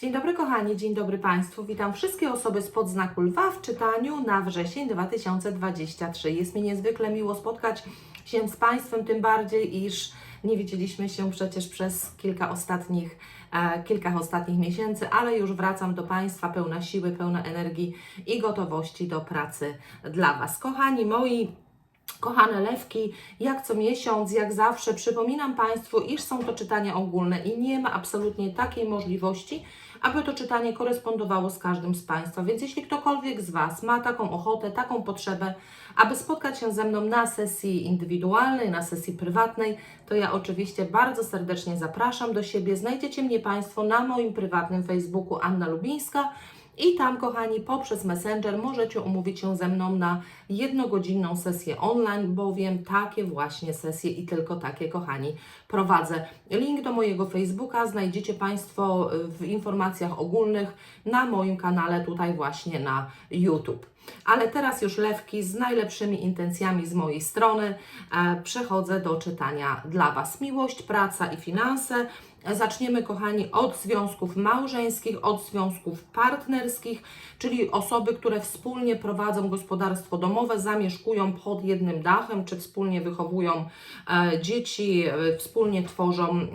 Dzień dobry kochani, dzień dobry Państwu. Witam wszystkie osoby spod znaku lwa w czytaniu na wrzesień 2023. Jest mi niezwykle miło spotkać się z Państwem, tym bardziej, iż nie widzieliśmy się przecież przez kilka ostatnich, e, kilka ostatnich miesięcy, ale już wracam do Państwa pełna siły, pełna energii i gotowości do pracy dla Was. Kochani moi, Kochane lewki, jak co miesiąc, jak zawsze, przypominam Państwu, iż są to czytania ogólne i nie ma absolutnie takiej możliwości, aby to czytanie korespondowało z każdym z Państwa. Więc jeśli ktokolwiek z Was ma taką ochotę, taką potrzebę, aby spotkać się ze mną na sesji indywidualnej, na sesji prywatnej, to ja oczywiście bardzo serdecznie zapraszam do siebie. Znajdziecie mnie Państwo na moim prywatnym Facebooku Anna Lubińska. I tam, kochani, poprzez Messenger możecie umówić się ze mną na jednogodzinną sesję online, bowiem takie właśnie sesje i tylko takie, kochani, prowadzę. Link do mojego Facebooka znajdziecie Państwo w informacjach ogólnych na moim kanale, tutaj właśnie na YouTube. Ale teraz już lewki z najlepszymi intencjami z mojej strony. E, przechodzę do czytania dla Was. Miłość, praca i finanse. Zaczniemy, kochani, od związków małżeńskich, od związków partnerskich, czyli osoby, które wspólnie prowadzą gospodarstwo domowe, zamieszkują pod jednym dachem, czy wspólnie wychowują e, dzieci, e, wspólnie tworzą,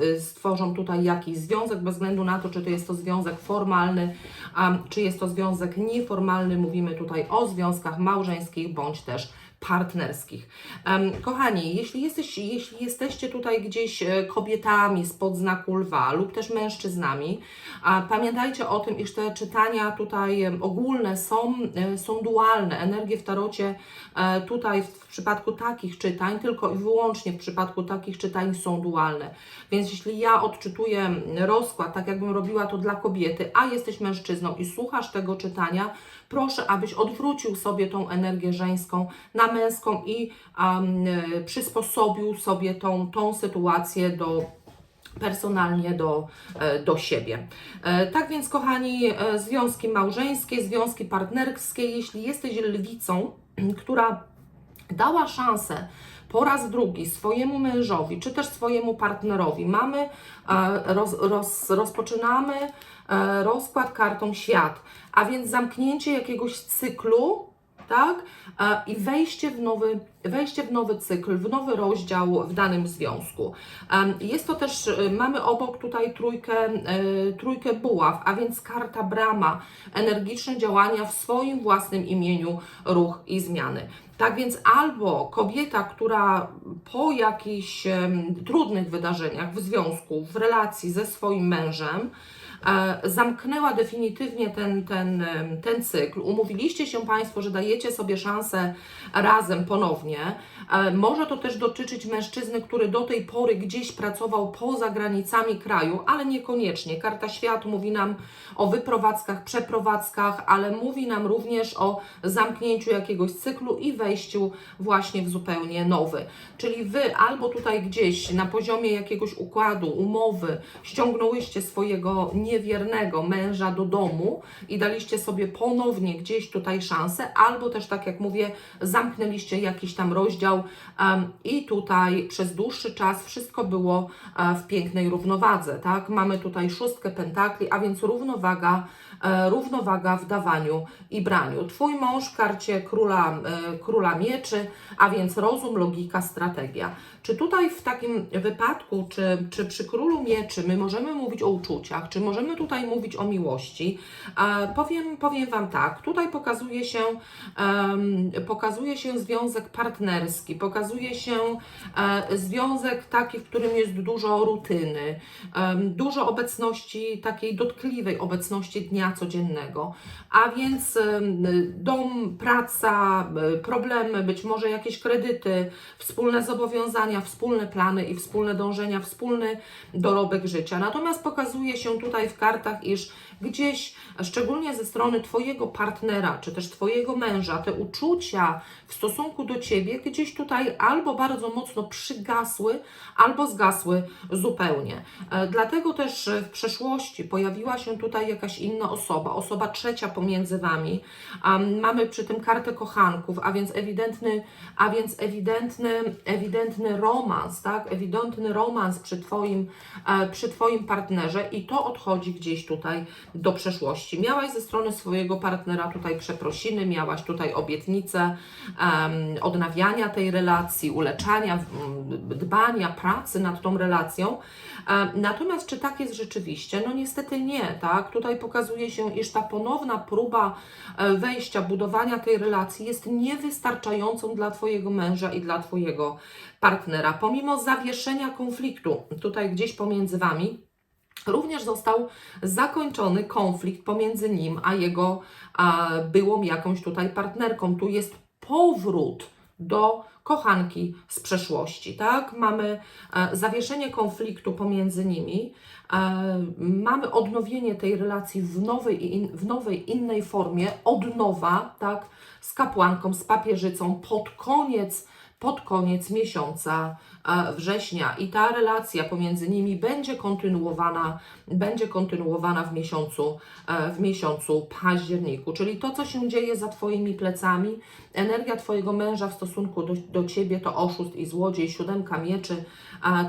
e, stworzą tutaj jakiś związek, bez względu na to, czy to jest to związek formalny, czy jest to związek nieformalny. Mówimy tutaj o związkach małżeńskich bądź też partnerskich. Kochani, jeśli, jesteś, jeśli jesteście tutaj gdzieś e, kobietami spod znaku lwa lub też mężczyznami, pamiętajcie o tym, iż te czytania tutaj ogólne są, e, są dualne. Energie w tarocie e, tutaj w przypadku takich czytań, tylko i wyłącznie w przypadku takich czytań są dualne. Więc jeśli ja odczytuję rozkład, tak jakbym robiła to dla kobiety, a jesteś mężczyzną i słuchasz tego czytania, proszę, abyś odwrócił sobie tą energię żeńską na męską i um, przysposobił sobie tą, tą sytuację do personalnie do, e, do siebie. E, Tak więc, kochani, związki małżeńskie, związki partnerskie, jeśli jesteś lwicą, która dała szansę po raz drugi swojemu mężowi, czy też swojemu partnerowi, mamy, roz, roz, rozpoczynamy rozkład kartą świat, a więc zamknięcie jakiegoś cyklu, tak? E, I wejście w, nowy, wejście w nowy cykl, w nowy rozdział w danym związku. Jest to też, e, mamy obok tutaj trójkę, e, trójkę buław, a więc karta brama, energiczne działania w swoim własnym imieniu, ruch i zmiany. Tak więc albo kobieta, która po jakichś trudnych wydarzeniach w związku, w relacji ze swoim mężem, e, zamknęła definitywnie ten, ten, ten cykl. Umówiliście się Państwo, że dajecie sobie szansę razem ponownie. E, Może to też dotyczyć mężczyzny, który do tej pory gdzieś pracował poza granicami kraju, ale niekoniecznie. Karta Świat mówi nam o wyprowadzkach, przeprowadzkach, ale mówi nam również o zamknięciu jakiegoś cyklu i wejściu właśnie w zupełnie nowy. Czyli Wy albo tutaj gdzieś na poziomie jakiegoś układu, umowy ściągnęłyście swojego niewiernego męża do domu i daliście sobie ponownie gdzieś tutaj szansę, albo też tak jak mówię, zamknęliście jakiś tam rozdział i tutaj przez dłuższy czas wszystko było e, w pięknej równowadze, tak? Mamy tutaj szóstkę pentakli, a więc równowaga, e, równowaga w dawaniu i braniu. Twój mąż w karcie króla, e, króla mieczy, a więc rozum, logika, strategia. Czy tutaj w takim wypadku, czy, czy przy królu mieczy my możemy mówić o uczuciach, czy możemy tutaj mówić o miłości? E, powiem, powiem Wam tak, tutaj pokazuje się, pokazuje się związek partnerski, pokazuje się e, związek taki, w którym jest dużo rutyny, dużo obecności, takiej dotkliwej obecności dnia codziennego, a więc dom, praca, e, problemy, być może jakieś kredyty, wspólne zobowiązania, wspólne plany i wspólne dążenia, wspólny dorobek życia. Natomiast pokazuje się tutaj w kartach, iż gdzieś, szczególnie ze strony Twojego partnera, czy też Twojego męża, te uczucia w stosunku do Ciebie gdzieś tutaj albo bardzo mocno przygasły, albo zgasły zupełnie. E, Dlatego też w przeszłości pojawiła się tutaj jakaś inna osoba, osoba trzecia pomiędzy Wami. Am, Mamy przy tym kartę kochanków, a więc ewidentny, a więc ewidentny, ewidentny romans, tak? Ewidentny romans przy Twoim, e, przy twoim partnerze i to odchodzi gdzieś tutaj do przeszłości. Miałaś ze strony swojego partnera tutaj przeprosiny, miałaś tutaj obietnice em, odnawiania tej relacji, uleczania, m, dbania, pracy nad tą relacją. E, Natomiast czy tak jest rzeczywiście? No niestety nie, tak? Tutaj pokazuje się, iż ta ponowna próba e, wejścia, budowania tej relacji jest niewystarczającą dla Twojego męża i dla Twojego partnera. Pomimo zawieszenia konfliktu tutaj gdzieś pomiędzy Wami, Również został zakończony konflikt pomiędzy nim a jego a, byłą jakąś tutaj partnerką. Tu jest powrót do kochanki z przeszłości, tak? Mamy e, zawieszenie konfliktu pomiędzy nimi, e, mamy odnowienie tej relacji w nowej, in, w nowej innej formie, od nowa, tak? Z kapłanką, z papieżycą pod koniec pod koniec miesiąca e, września i ta relacja pomiędzy nimi będzie kontynuowana, będzie kontynuowana w miesiącu, e, w miesiącu październiku. Czyli to, co się dzieje za Twoimi plecami, energia Twojego męża w stosunku do, do Ciebie to oszust i złodziej, siódemka mieczy,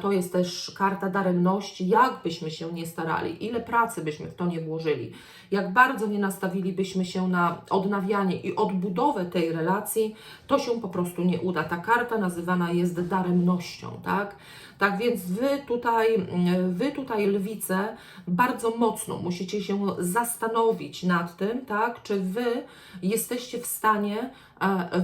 to jest też karta daremności, jak byśmy się nie starali, ile pracy byśmy w to nie włożyli, jak bardzo nie nastawilibyśmy się na odnawianie i odbudowę tej relacji, to się po prostu nie uda. Ta karta nazywana jest daremnością, tak? Tak więc wy tutaj, wy tutaj lwice bardzo mocno musicie się zastanowić nad tym, tak, czy wy jesteście w stanie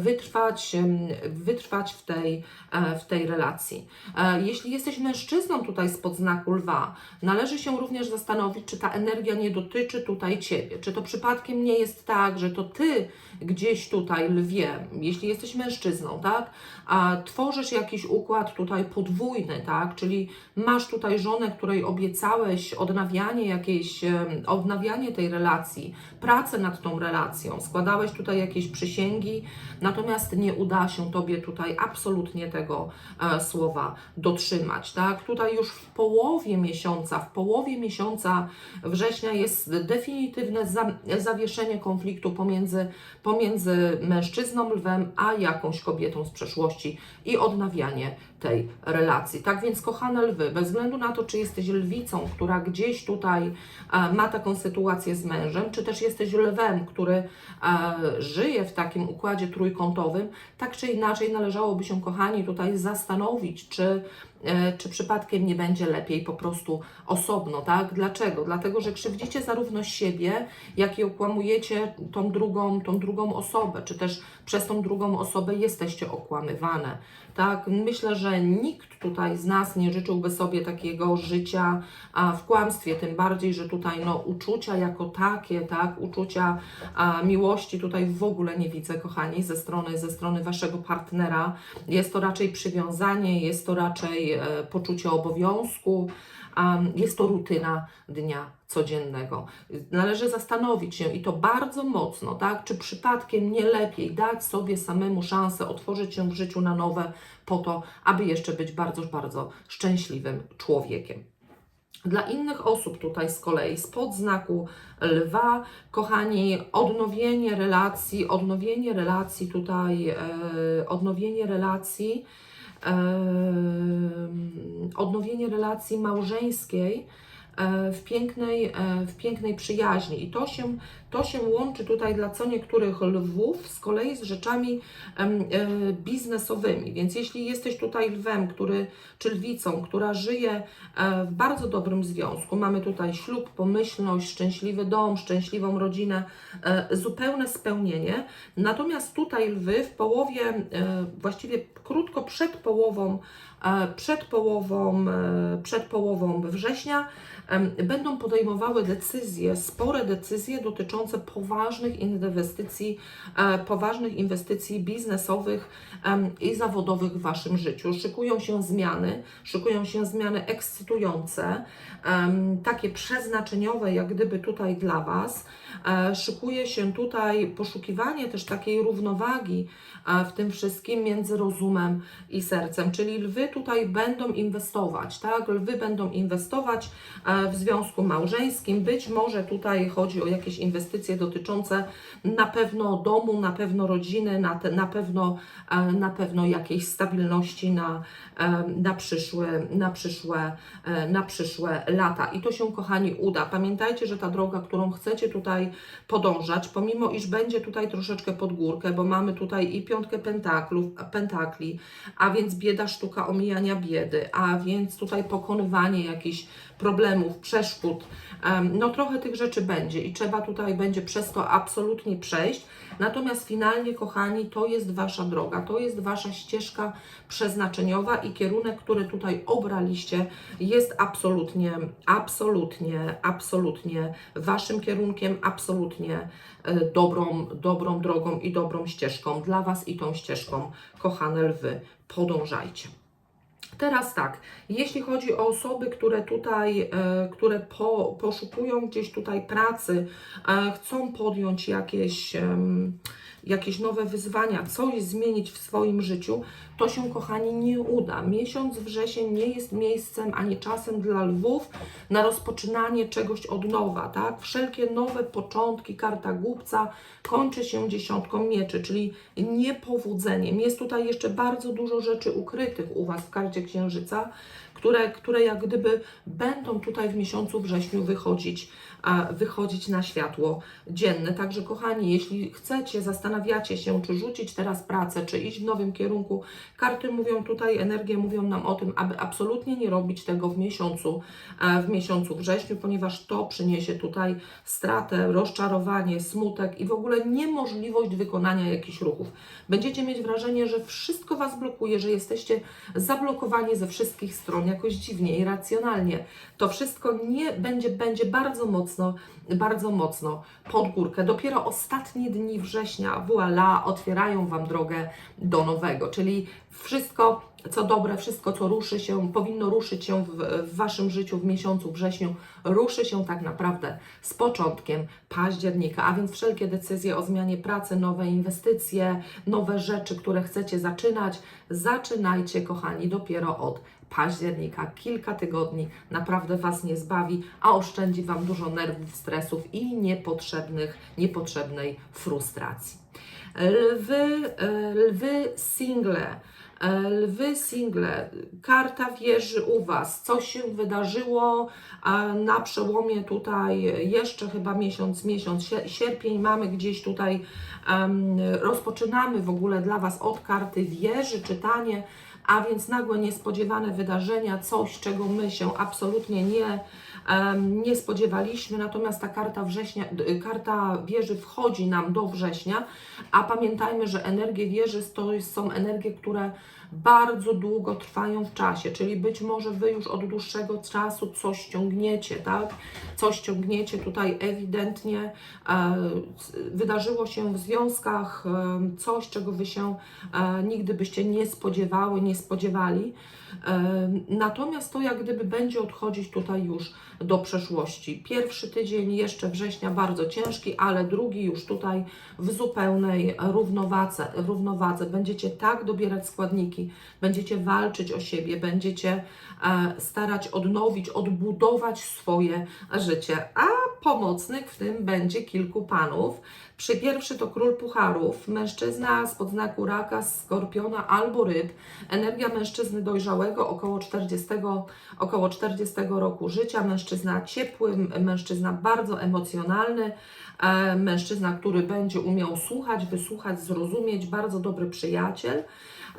wytrwać, em, wytrwać w tej, e, w tej relacji. E, Jeśli jesteś mężczyzną tutaj spod znaku lwa, należy się również zastanowić, czy ta energia nie dotyczy tutaj Ciebie. Czy to przypadkiem nie jest tak, że to Ty gdzieś tutaj lwie, jeśli jesteś mężczyzną, tak, a tworzysz jakiś układ tutaj podwójny, tak, czyli masz tutaj żonę, której obiecałeś odnawianie jakiejś, odnawianie tej relacji, pracę nad tą relacją, składałeś tutaj jakieś przysięgi, natomiast nie uda się Tobie tutaj absolutnie tego e, słowa dotrzymać, tak? Tutaj już w połowie miesiąca, w połowie miesiąca września jest definitywne za, zawieszenie konfliktu pomiędzy, pomiędzy mężczyzną lwem, a jakąś kobietą z przeszłości i odnawianie tej relacji. Tak więc, kochane lwy, bez względu na to, czy jesteś lwicą, która gdzieś tutaj e, ma taką sytuację z mężem, czy też jesteś lwem, który e, żyje w takim układzie trójkątowym, tak czy inaczej należałoby się, kochani, tutaj zastanowić, czy czy przypadkiem nie będzie lepiej po prostu osobno, tak? Dlaczego? Dlatego, że krzywdzicie zarówno siebie, jak i okłamujecie tą drugą, tą drugą osobę, czy też przez tą drugą osobę jesteście okłamywane, tak? Myślę, że nikt tutaj z nas nie życzyłby sobie takiego życia w kłamstwie, tym bardziej, że tutaj no, uczucia jako takie, tak? Uczucia a, miłości tutaj w ogóle nie widzę, kochani, ze strony, ze strony Waszego partnera. Jest to raczej przywiązanie, jest to raczej e, poczucie obowiązku, jest to rutyna dnia codziennego. Należy zastanowić się i to bardzo mocno, tak, czy przypadkiem nie lepiej dać sobie samemu szansę otworzyć się w życiu na nowe po to, aby jeszcze być bardzo, bardzo szczęśliwym człowiekiem. Dla innych osób tutaj z kolei spod znaku lwa, kochani, odnowienie relacji, odnowienie relacji tutaj, e, odnowienie relacji, odnowienie relacji małżeńskiej e, w pięknej, e, w pięknej przyjaźni. I to się, to się łączy tutaj dla co niektórych lwów z kolei z rzeczami e, biznesowymi. Więc jeśli jesteś tutaj lwem, który, czy lwicą, która żyje e, w bardzo dobrym związku, mamy tutaj ślub, pomyślność, szczęśliwy dom, szczęśliwą rodzinę, e, zupełne spełnienie. Natomiast tutaj lwy w połowie, właściwie krótko przed połową, przed połową, przed połową września będą podejmowały decyzje, spore decyzje dotyczące poważnych inwestycji, e, poważnych inwestycji biznesowych i zawodowych w Waszym życiu. Szykują się zmiany, szykują się zmiany ekscytujące, takie przeznaczeniowe, jak gdyby tutaj dla Was. E, Szykuje się tutaj poszukiwanie też takiej równowagi e, w tym wszystkim między rozumem i sercem, czyli lwy tutaj będą inwestować, tak? Lwy będą inwestować, w związku małżeńskim. Być może tutaj chodzi o jakieś inwestycje dotyczące na pewno domu, na pewno rodziny, na, te, na, pewno, e, na pewno jakiejś stabilności na, e, na, przyszłe, na, przyszłe, e, na przyszłe lata. I to się, kochani, uda. Pamiętajcie, że ta droga, którą chcecie tutaj podążać, pomimo iż będzie tutaj troszeczkę pod górkę, bo mamy tutaj i piątkę pentaklów, pentakli, a więc bieda, sztuka omijania biedy, a więc tutaj pokonywanie jakichś problemów, przeszkód. No trochę tych rzeczy będzie i trzeba tutaj będzie przez to absolutnie przejść. Natomiast finalnie, kochani, to jest Wasza droga, to jest Wasza ścieżka przeznaczeniowa i kierunek, który tutaj obraliście, jest absolutnie, absolutnie, absolutnie Waszym kierunkiem, absolutnie e, dobrą, dobrą drogą i dobrą ścieżką dla Was i tą ścieżką, kochane lwy, podążajcie. Teraz tak, jeśli chodzi o osoby, które tutaj, e, które po, poszukują gdzieś tutaj pracy, e, chcą podjąć jakieś, jakieś nowe wyzwania, coś zmienić w swoim życiu, to się, kochani, nie uda. Miesiąc wrzesień nie jest miejscem ani czasem dla lwów na rozpoczynanie czegoś od nowa, tak? Wszelkie nowe początki, karta głupca kończy się dziesiątką mieczy, czyli niepowodzeniem. Jest tutaj jeszcze bardzo dużo rzeczy ukrytych u Was w karcie księżyca, które, które jak gdyby będą tutaj w miesiącu wrześniu wychodzić, wychodzić na światło dzienne. Także kochani, jeśli chcecie, zastanawiacie się, czy rzucić teraz pracę, czy iść w nowym kierunku, karty mówią tutaj, energie mówią nam o tym, aby absolutnie nie robić tego w miesiącu, e, w miesiącu wrześniu, ponieważ to przyniesie tutaj stratę, rozczarowanie, smutek i w ogóle niemożliwość wykonania jakichś ruchów. Będziecie mieć wrażenie, że wszystko Was blokuje, że jesteście zablokowani ze wszystkich stron, jakoś dziwnie, irracjonalnie. To wszystko nie będzie, będzie bardzo mocno, bardzo mocno pod górkę. Dopiero ostatnie dni września, voilà, otwierają Wam drogę do nowego, czyli wszystko, co dobre, wszystko, co ruszy się, powinno ruszyć się w, w Waszym życiu w miesiącu wrześniu, ruszy się tak naprawdę z początkiem października, a więc wszelkie decyzje o zmianie pracy, nowe inwestycje, nowe rzeczy, które chcecie zaczynać, zaczynajcie, kochani, dopiero od października. Kilka tygodni naprawdę Was nie zbawi, a oszczędzi Wam dużo nerwów, stresów i niepotrzebnych, niepotrzebnej frustracji. Lwy, e, lwy single. Lwy single, karta wieży u Was, coś się wydarzyło na przełomie tutaj jeszcze chyba miesiąc, miesiąc, sie- sierpień mamy gdzieś tutaj, rozpoczynamy w ogóle dla Was od karty wieży czytanie, a więc nagłe, niespodziewane wydarzenia, coś czego my się absolutnie nie, nie spodziewaliśmy, natomiast ta karta września, karta wieży wchodzi nam do września, a pamiętajmy, że energie wieży to są energie, które bardzo długo trwają w czasie, czyli być może Wy już od dłuższego czasu coś ciągniecie, tak? Coś ciągniecie tutaj ewidentnie. E, wydarzyło się w związkach e, coś, czego Wy się e, nigdy byście nie spodziewały, nie spodziewali. Natomiast to jak gdyby będzie odchodzić tutaj już do przeszłości. Pierwszy tydzień jeszcze września bardzo ciężki, ale drugi już tutaj w zupełnej równowadze. równowadze. Będziecie tak dobierać składniki, będziecie walczyć o siebie, będziecie e, starać odnowić, odbudować swoje życie. A pomocnych w tym będzie kilku panów. Przy pierwszy to król pucharów, mężczyzna spod znaku raka, skorpiona albo ryb. Energia mężczyzny dojrzałego około 40, około 40 roku życia. Mężczyzna ciepły, m- mężczyzna bardzo emocjonalny, e, mężczyzna, który będzie umiał słuchać, wysłuchać, zrozumieć, bardzo dobry przyjaciel.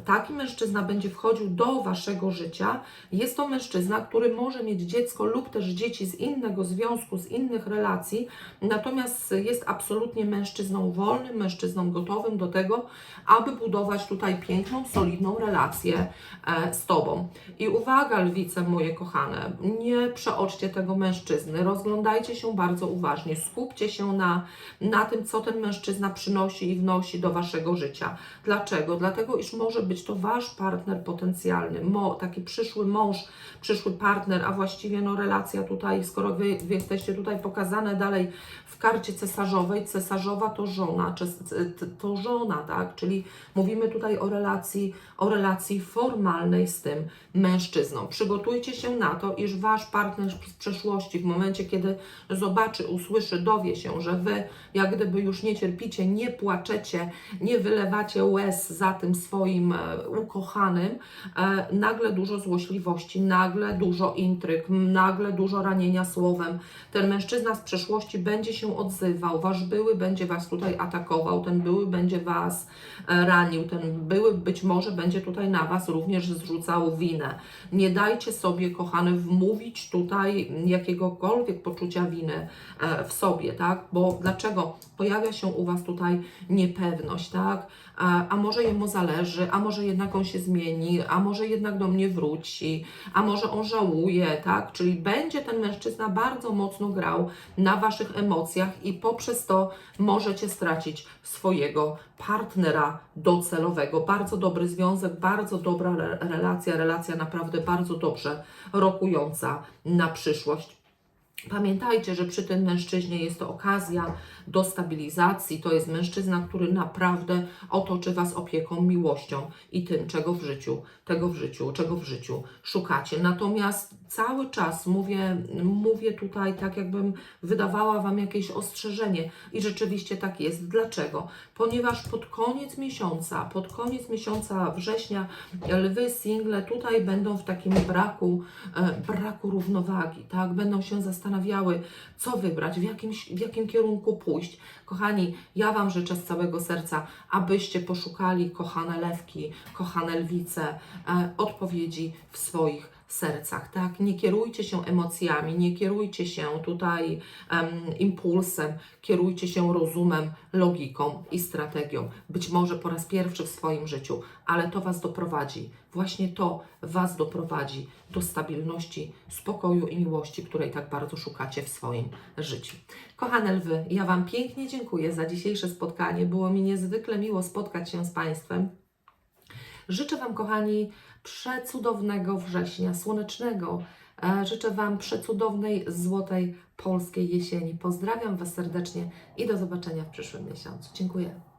Taki mężczyzna będzie wchodził do waszego życia. Jest to mężczyzna, który może mieć dziecko lub też dzieci z innego związku, z innych relacji, natomiast jest absolutnie mężczyzną wolnym, mężczyzną gotowym do tego, aby budować tutaj piękną, solidną relację e, z Tobą. I uwaga, lwice moje kochane, nie przeoczcie tego mężczyzny, rozglądajcie się bardzo uważnie, skupcie się na, na tym, co ten mężczyzna przynosi i wnosi do Waszego życia. Dlaczego? Dlatego, iż może może być to Wasz partner potencjalny, mo, taki przyszły mąż, przyszły partner, a właściwie no relacja tutaj, skoro wy, wy jesteście tutaj pokazane dalej w karcie cesarzowej, cesarzowa to żona, to żona, tak, czyli mówimy tutaj o relacji, o relacji formalnej z tym mężczyzną. Przygotujcie się na to, iż Wasz partner z przeszłości, w momencie, kiedy zobaczy, usłyszy, dowie się, że Wy jak gdyby już nie cierpicie, nie płaczecie, nie wylewacie łez za tym swoim e, ukochanym, e, nagle dużo złośliwości, nagle dużo intryg, nagle dużo ranienia słowem. Ten mężczyzna z przeszłości będzie się odzywał, wasz były będzie was tutaj atakował, ten były będzie was e, ranił, ten były być może będzie tutaj na was również zrzucał winę. Nie dajcie sobie, kochany, wmówić tutaj jakiegokolwiek poczucia winy w sobie, tak? Bo dlaczego? Pojawia się u was tutaj niepewność, tak? A, może jemu zależy, a może jednak on się zmieni, a może jednak do mnie wróci, a może on żałuje, tak? Czyli będzie ten mężczyzna bardzo mocno grał na waszych emocjach i poprzez to możecie stracić swojego partnera docelowego. Bardzo dobry związek, bardzo dobra re- relacja, relacja naprawdę bardzo dobrze rokująca na przyszłość. Pamiętajcie, że przy tym mężczyźnie jest to okazja do stabilizacji. To jest mężczyzna, który naprawdę otoczy Was opieką, miłością i tym, czego w życiu, tego w życiu, czego w życiu szukacie. Natomiast cały czas mówię, mówię tutaj tak, jakbym wydawała Wam jakieś ostrzeżenie i rzeczywiście tak jest. Dlaczego? Ponieważ pod koniec miesiąca, pod koniec miesiąca września lwy single tutaj będą w takim braku, e, braku równowagi, tak? Będą się zastanawiały, co wybrać, w, jakimś, w jakim kierunku pójść. Kochani, ja Wam życzę z całego serca, abyście poszukali, kochane lewki, kochane lwice, e, odpowiedzi w swoich sercach, tak? Nie kierujcie się emocjami, nie kierujcie się tutaj em, impulsem, kierujcie się rozumem, logiką i strategią. Być może po raz pierwszy w swoim życiu, ale to Was doprowadzi, właśnie to Was doprowadzi do stabilności, spokoju i miłości, której tak bardzo szukacie w swoim życiu. Kochane lwy, ja Wam pięknie dziękuję za dzisiejsze spotkanie. Było mi niezwykle miło spotkać się z Państwem. Życzę Wam, kochani, przecudownego września, słonecznego. E, Życzę Wam przecudownej, złotej polskiej jesieni. Pozdrawiam Was serdecznie i do zobaczenia w przyszłym miesiącu. Dziękuję.